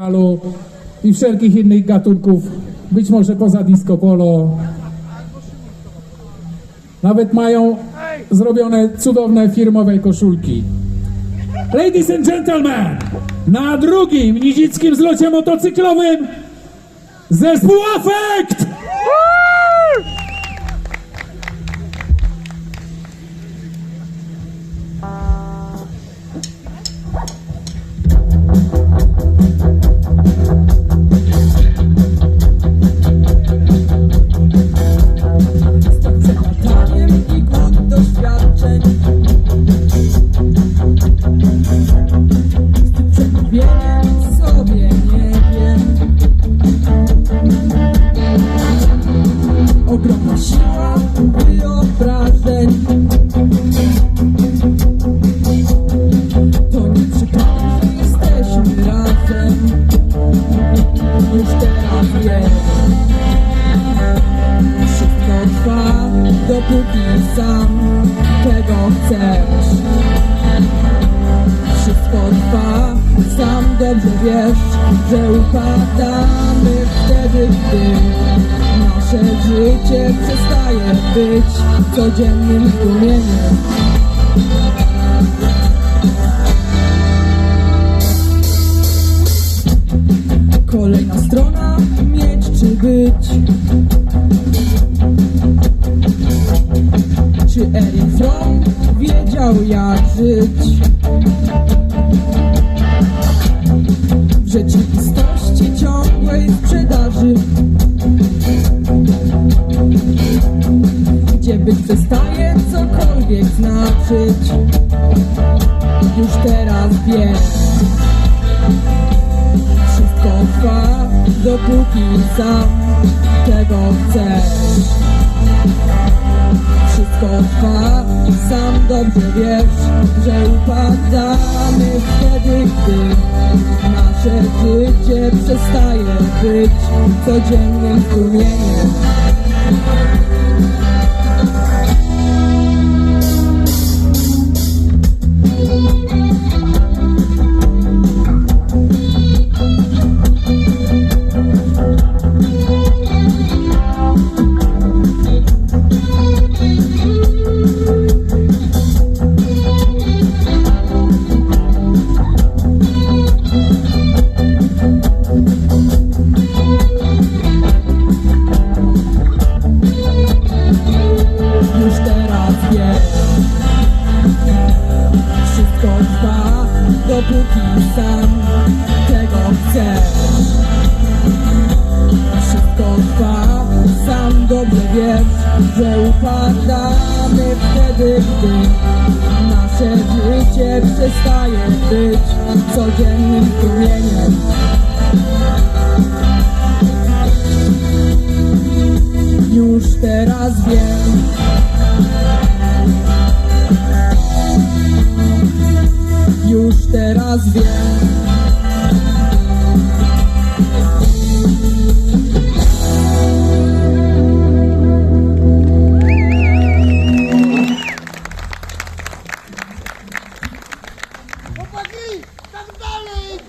Alu i wszelkich innych gatunków, być może poza disco polo. Nawet mają zrobione cudowne firmowe koszulki. Ladies and gentlemen, na drugim nidzickim zlocie motocyklowym zespół Afekt! Ogromna siła wyobrażeń To nie przypadek, że jesteśmy razem. Już teraz wiem. Wszystko trwa, dopóki sam tego chcesz. Wszystko trwa, sam dobrze wiesz, że upadamy życie przestaje być codziennym tłumieniem. Kolejna strona, mieć czy być. Czy Eric Fromm wiedział jak żyć? W rzeczywistości ciągłej sprzedaży. Gdzie być przestaje cokolwiek znaczyć. Już teraz wiem. Wszystko trwa, dopóki sam tego chcesz. Wszystko trwa Sam dobrze wiesz, że upadamy wtedy, gdy Nasze życie przestaje być codziennym tłumieniem dopóki sam tego chcesz Wszystko trwa, sam dobrze wiesz, że upadamy wtedy, gdy nasze życie przestaje być codziennym tłumieniem. nas wie.